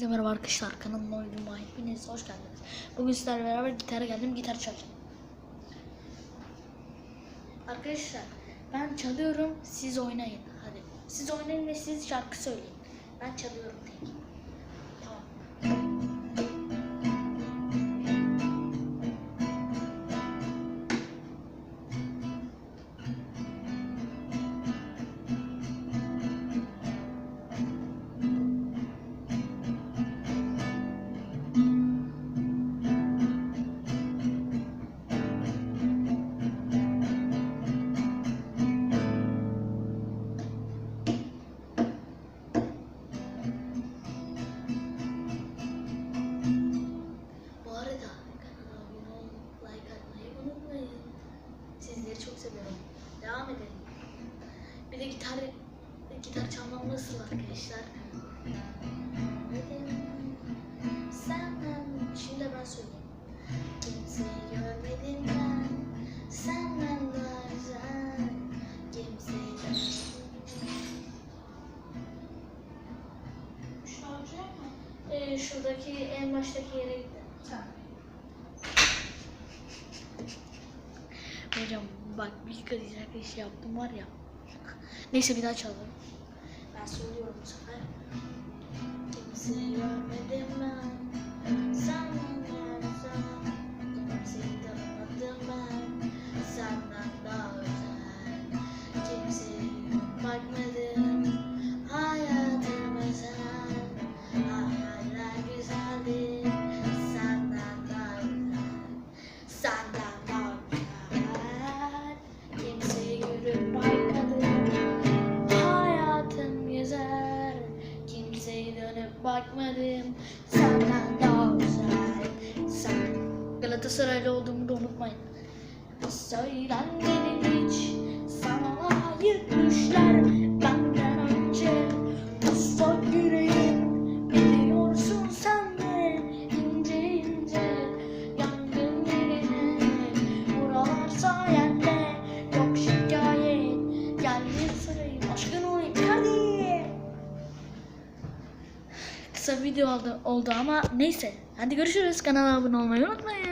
Size merhaba arkadaşlar kanalıma uyduğuma hepiniz hoş geldiniz. Bugün sizlerle beraber gitara geldim gitar çalacağım. Arkadaşlar ben çalıyorum siz oynayın hadi. Siz oynayın ve siz şarkı söyleyin. Ben çalıyorum tek. Seviyorum. Devam edelim. Bir de gitar gitar çalmam nasıl arkadaşlar? Senden şimdi ben söyleyeyim. Kimseyi görmedim ben senden daha güzel. Kimseyi mı? ee, şuradaki en baştaki yere gidelim. Bak bir karışacak bir şey yaptım var ya. Neyse bir daha çalalım. Ben söylüyorum Senden daha güzel. Sen Galatasaraylı olduğumu da unutmayın. Söylenmedi hiç sana layık düşler benden önce Usta yüreğim biliyorsun sen de ince ince yangın yerine Buralar sayende yok şikayet geldi sırayım aşkın olayım Kısa video oldu, oldu ama neyse. Hadi görüşürüz. Kanala abone olmayı unutmayın